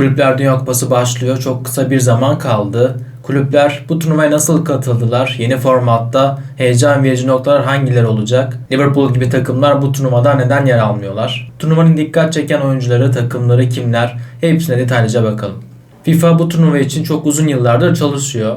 Kulüpler Dünya Kupası başlıyor. Çok kısa bir zaman kaldı. Kulüpler bu turnuvaya nasıl katıldılar? Yeni formatta heyecan verici noktalar hangileri olacak? Liverpool gibi takımlar bu turnuvada neden yer almıyorlar? Turnuvanın dikkat çeken oyuncuları, takımları kimler? Hepsine detaylıca bakalım. FIFA bu turnuva için çok uzun yıllardır çalışıyor.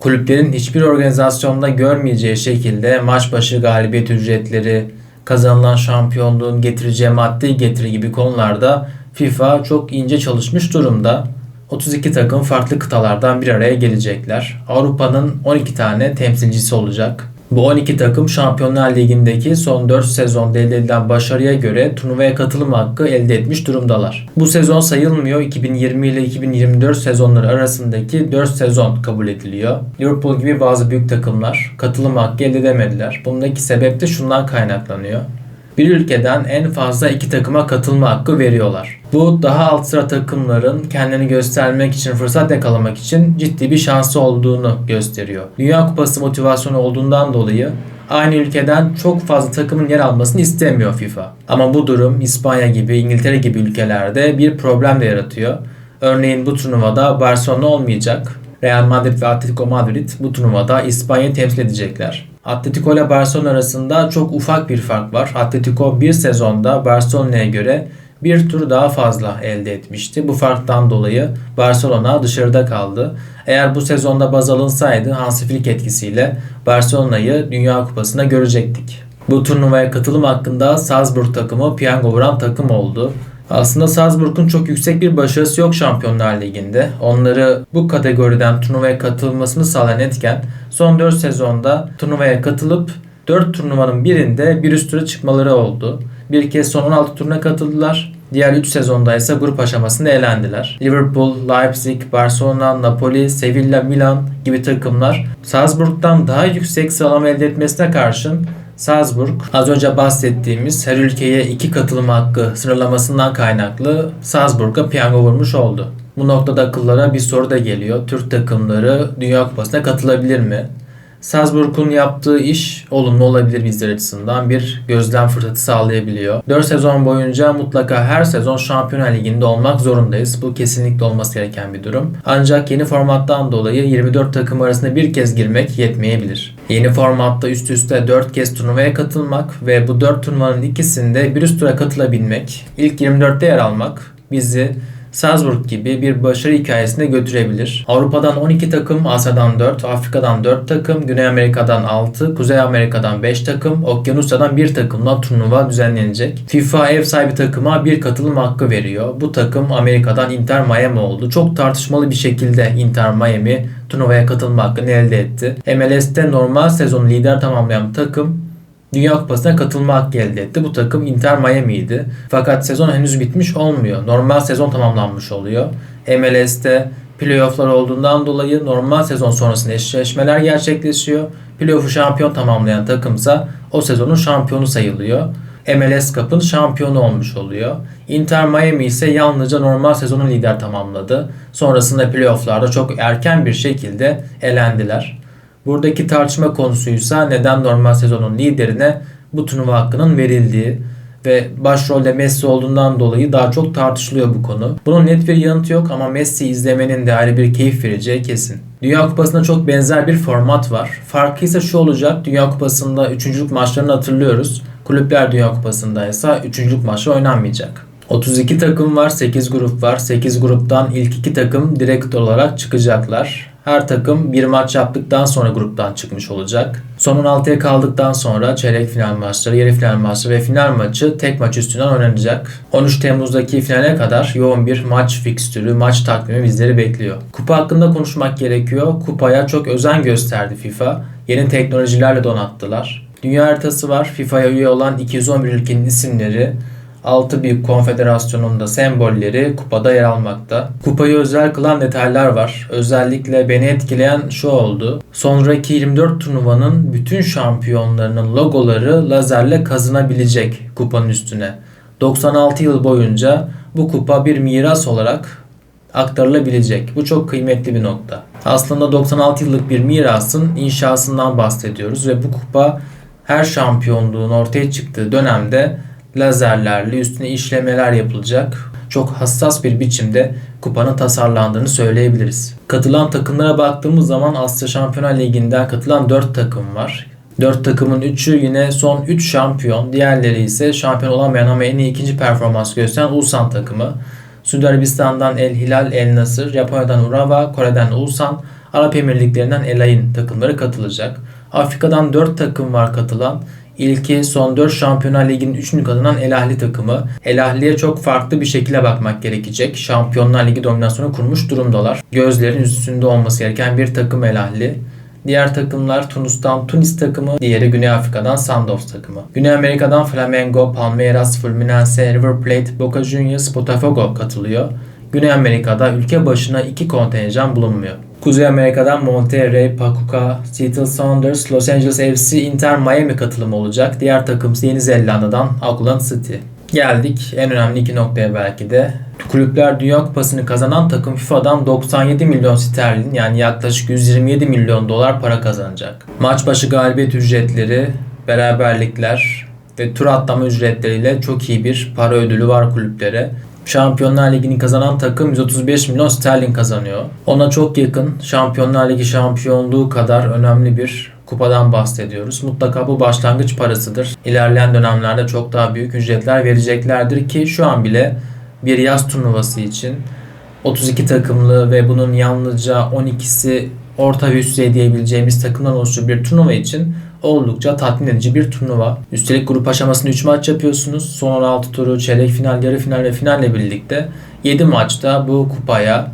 Kulüplerin hiçbir organizasyonda görmeyeceği şekilde maç başı galibiyet ücretleri, kazanılan şampiyonluğun getireceği maddi getiri gibi konularda FIFA çok ince çalışmış durumda. 32 takım farklı kıtalardan bir araya gelecekler. Avrupa'nın 12 tane temsilcisi olacak. Bu 12 takım Şampiyonlar Ligi'ndeki son 4 sezonda elde edilen başarıya göre turnuvaya katılım hakkı elde etmiş durumdalar. Bu sezon sayılmıyor. 2020 ile 2024 sezonları arasındaki 4 sezon kabul ediliyor. Liverpool gibi bazı büyük takımlar katılım hakkı elde edemediler. Bundaki sebep de şundan kaynaklanıyor bir ülkeden en fazla iki takıma katılma hakkı veriyorlar. Bu daha alt sıra takımların kendini göstermek için, fırsat yakalamak için ciddi bir şansı olduğunu gösteriyor. Dünya Kupası motivasyonu olduğundan dolayı aynı ülkeden çok fazla takımın yer almasını istemiyor FIFA. Ama bu durum İspanya gibi, İngiltere gibi ülkelerde bir problem de yaratıyor. Örneğin bu turnuvada Barcelona olmayacak. Real Madrid ve Atletico Madrid bu turnuvada İspanya'yı temsil edecekler. Atletico ile Barcelona arasında çok ufak bir fark var. Atletico bir sezonda Barcelona'ya göre bir tur daha fazla elde etmişti. Bu farktan dolayı Barcelona dışarıda kaldı. Eğer bu sezonda baz alınsaydı Hansi Flick etkisiyle Barcelona'yı Dünya Kupası'na görecektik. Bu turnuvaya katılım hakkında Salzburg takımı piyango vuran takım oldu. Aslında Salzburg'un çok yüksek bir başarısı yok Şampiyonlar Ligi'nde. Onları bu kategoriden turnuvaya katılmasını sağlayan etken son 4 sezonda turnuvaya katılıp 4 turnuvanın birinde bir üst tura çıkmaları oldu. Bir kez son 16 turuna katıldılar. Diğer 3 sezonda ise grup aşamasında elendiler. Liverpool, Leipzig, Barcelona, Napoli, Sevilla, Milan gibi takımlar Salzburg'dan daha yüksek sıralama elde etmesine karşın Salzburg az önce bahsettiğimiz her ülkeye iki katılım hakkı sınırlamasından kaynaklı Salzburg'a piyango vurmuş oldu. Bu noktada akıllara bir soru da geliyor. Türk takımları Dünya Kupası'na katılabilir mi? Salzburg'un yaptığı iş olumlu olabilir bizler açısından. Bir gözlem fırsatı sağlayabiliyor. 4 sezon boyunca mutlaka her sezon Şampiyonlar Ligi'nde olmak zorundayız. Bu kesinlikle olması gereken bir durum. Ancak yeni formattan dolayı 24 takım arasında bir kez girmek yetmeyebilir. Yeni formatta üst üste 4 kez turnuvaya katılmak ve bu 4 turnuvanın ikisinde bir üst tura katılabilmek, ilk 24'te yer almak bizi Salzburg gibi bir başarı hikayesine götürebilir. Avrupa'dan 12 takım, Asya'dan 4, Afrika'dan 4 takım, Güney Amerika'dan 6, Kuzey Amerika'dan 5 takım, Okyanusya'dan 1 takımla turnuva düzenlenecek. FIFA ev sahibi takıma bir katılım hakkı veriyor. Bu takım Amerika'dan Inter Miami oldu. Çok tartışmalı bir şekilde Inter Miami turnuvaya katılma hakkını elde etti. MLS'te normal sezon lider tamamlayan takım Dünya Kupası'na katılma hakkı elde etti. Bu takım Inter Miami'ydi. Fakat sezon henüz bitmiş olmuyor. Normal sezon tamamlanmış oluyor. MLS'te playofflar olduğundan dolayı normal sezon sonrasında eşleşmeler gerçekleşiyor. Playoff'u şampiyon tamamlayan takımsa o sezonun şampiyonu sayılıyor. MLS Cup'ın şampiyonu olmuş oluyor. Inter Miami ise yalnızca normal sezonun lider tamamladı. Sonrasında playofflarda çok erken bir şekilde elendiler. Buradaki tartışma konusuysa neden normal sezonun liderine bu turnuva hakkının verildiği ve başrolde Messi olduğundan dolayı daha çok tartışılıyor bu konu. Bunun net bir yanıtı yok ama Messi izlemenin de ayrı bir keyif vereceği kesin. Dünya Kupası'nda çok benzer bir format var. Farkı ise şu olacak. Dünya Kupası'nda üçüncülük maçlarını hatırlıyoruz. Kulüpler Dünya Kupası'nda ise üçüncülük maçı oynanmayacak. 32 takım var, 8 grup var. 8 gruptan ilk 2 takım direkt olarak çıkacaklar. Her takım bir maç yaptıktan sonra gruptan çıkmış olacak. Son 16'ya kaldıktan sonra çeyrek final maçları, yarı final maçları ve final maçı tek maç üstünden oynanacak. 13 Temmuz'daki finale kadar yoğun bir maç fikstürü, maç takvimi bizleri bekliyor. Kupa hakkında konuşmak gerekiyor. Kupaya çok özen gösterdi FIFA. Yeni teknolojilerle donattılar. Dünya haritası var. FIFA'ya üye olan 211 ülkenin isimleri 6 büyük konfederasyonun da sembolleri kupada yer almakta. Kupayı özel kılan detaylar var. Özellikle beni etkileyen şu oldu. Sonraki 24 turnuvanın bütün şampiyonlarının logoları lazerle kazınabilecek kupanın üstüne. 96 yıl boyunca bu kupa bir miras olarak aktarılabilecek. Bu çok kıymetli bir nokta. Aslında 96 yıllık bir mirasın inşasından bahsediyoruz ve bu kupa her şampiyonluğun ortaya çıktığı dönemde lazerlerle üstüne işlemeler yapılacak. çok hassas bir biçimde kupanın tasarlandığını söyleyebiliriz. Katılan takımlara baktığımız zaman Asya Şampiyonlar Ligi'nden katılan 4 takım var. 4 takımın 3'ü yine son 3 şampiyon. Diğerleri ise şampiyon olamayan ama en iyi ikinci performans gösteren Ulsan takımı. Suudi Arabistan'dan El Hilal, El Nasır, Japonya'dan Urawa, Kore'den Ulsan, Arap Emirlikleri'nden El Ain takımları katılacak. Afrika'dan 4 takım var katılan. İlki son 4 Şampiyonlar Ligi'nin 3'ünü kazanan El Ahli takımı. El Ahli'ye çok farklı bir şekilde bakmak gerekecek. Şampiyonlar Ligi dominasyonu kurmuş durumdalar. Gözlerin üstünde olması gereken bir takım El Ahli. Diğer takımlar Tunus'tan Tunis takımı, diğeri Güney Afrika'dan Sandoz takımı. Güney Amerika'dan Flamengo, Palmeiras, Fluminense, River Plate, Boca Juniors, Botafogo katılıyor. Güney Amerika'da ülke başına iki kontenjan bulunmuyor. Kuzey Amerika'dan Monterrey, Pachuca, Seattle Sounders, Los Angeles FC, Inter Miami katılımı olacak. Diğer takım Yeni Zelanda'dan Auckland City. Geldik en önemli iki noktaya belki de. Kulüpler Dünya Kupası'nı kazanan takım FIFA'dan 97 milyon sterlin yani yaklaşık 127 milyon dolar para kazanacak. Maç başı galibiyet ücretleri, beraberlikler ve tur atlama ücretleriyle çok iyi bir para ödülü var kulüplere. Şampiyonlar Ligi'ni kazanan takım 135 milyon sterlin kazanıyor. Ona çok yakın Şampiyonlar Ligi şampiyonluğu kadar önemli bir kupadan bahsediyoruz. Mutlaka bu başlangıç parasıdır. İlerleyen dönemlerde çok daha büyük ücretler vereceklerdir ki şu an bile bir yaz turnuvası için 32 takımlı ve bunun yalnızca 12'si orta ve üst düzey diyebileceğimiz takımdan oluşan bir turnuva için oldukça tatmin edici bir turnuva. Üstelik grup aşamasında 3 maç yapıyorsunuz. Son 16 turu, çeyrek final, yarı final ve finalle birlikte 7 maçta bu kupaya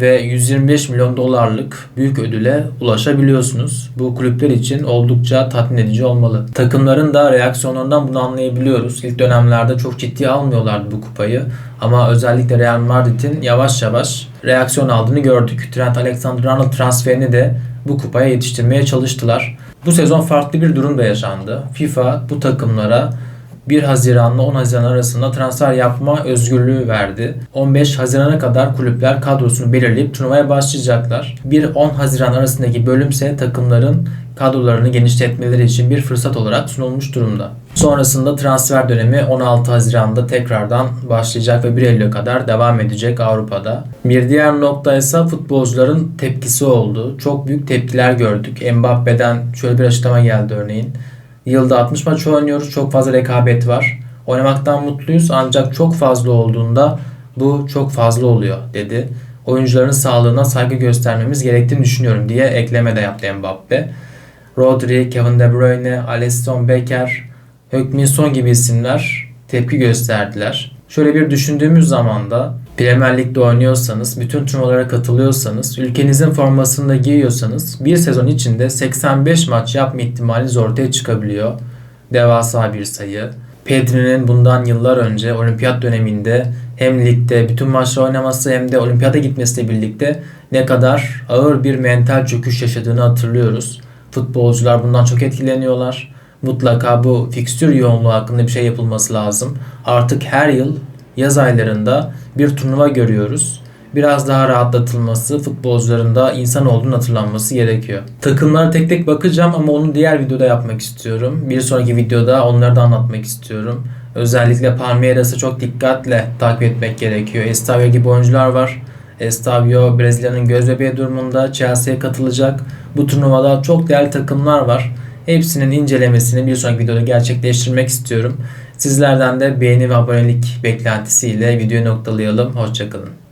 ve 125 milyon dolarlık büyük ödüle ulaşabiliyorsunuz. Bu kulüpler için oldukça tatmin edici olmalı. Takımların da reaksiyonlarından bunu anlayabiliyoruz. İlk dönemlerde çok ciddi almıyorlardı bu kupayı. Ama özellikle Real Madrid'in yavaş yavaş reaksiyon aldığını gördük. Trent Alexander-Arnold transferini de bu kupaya yetiştirmeye çalıştılar. Bu sezon farklı bir durum da yaşandı. FIFA bu takımlara 1 Haziran ile 10 Haziran arasında transfer yapma özgürlüğü verdi. 15 Haziran'a kadar kulüpler kadrosunu belirleyip turnuvaya başlayacaklar. 1-10 Haziran arasındaki bölümse takımların kadrolarını genişletmeleri için bir fırsat olarak sunulmuş durumda. Sonrasında transfer dönemi 16 Haziran'da tekrardan başlayacak ve 1 Eylül'e kadar devam edecek Avrupa'da. Bir diğer nokta ise futbolcuların tepkisi oldu. Çok büyük tepkiler gördük. Mbappe'den şöyle bir açıklama geldi örneğin. Yılda 60 maç oynuyoruz. Çok fazla rekabet var. Oynamaktan mutluyuz ancak çok fazla olduğunda bu çok fazla oluyor dedi. Oyuncuların sağlığına saygı göstermemiz gerektiğini düşünüyorum diye ekleme de yaptı Mbappe. Rodri, Kevin De Bruyne, Alisson Becker, Heung-min Son gibi isimler tepki gösterdiler. Şöyle bir düşündüğümüz zaman da Premier Lig'de oynuyorsanız, bütün turnuvalara katılıyorsanız, ülkenizin formasını da giyiyorsanız bir sezon içinde 85 maç yapma ihtimaliniz ortaya çıkabiliyor. Devasa bir sayı. Pedri'nin bundan yıllar önce olimpiyat döneminde hem ligde bütün maçları oynaması hem de olimpiyata gitmesiyle birlikte ne kadar ağır bir mental çöküş yaşadığını hatırlıyoruz. Futbolcular bundan çok etkileniyorlar. Mutlaka bu fikstür yoğunluğu hakkında bir şey yapılması lazım. Artık her yıl yaz aylarında bir turnuva görüyoruz. Biraz daha rahatlatılması, futbolcuların da insan olduğunu hatırlanması gerekiyor. Takımlara tek tek bakacağım ama onu diğer videoda yapmak istiyorum. Bir sonraki videoda onları da anlatmak istiyorum. Özellikle Palmeiras'ı çok dikkatle takip etmek gerekiyor. Estavio gibi oyuncular var. Estavio Brezilya'nın göz bebeği durumunda Chelsea'ye katılacak. Bu turnuvada çok değerli takımlar var. Hepsinin incelemesini bir sonraki videoda gerçekleştirmek istiyorum. Sizlerden de beğeni ve abonelik beklentisiyle videoyu noktalayalım. Hoşçakalın.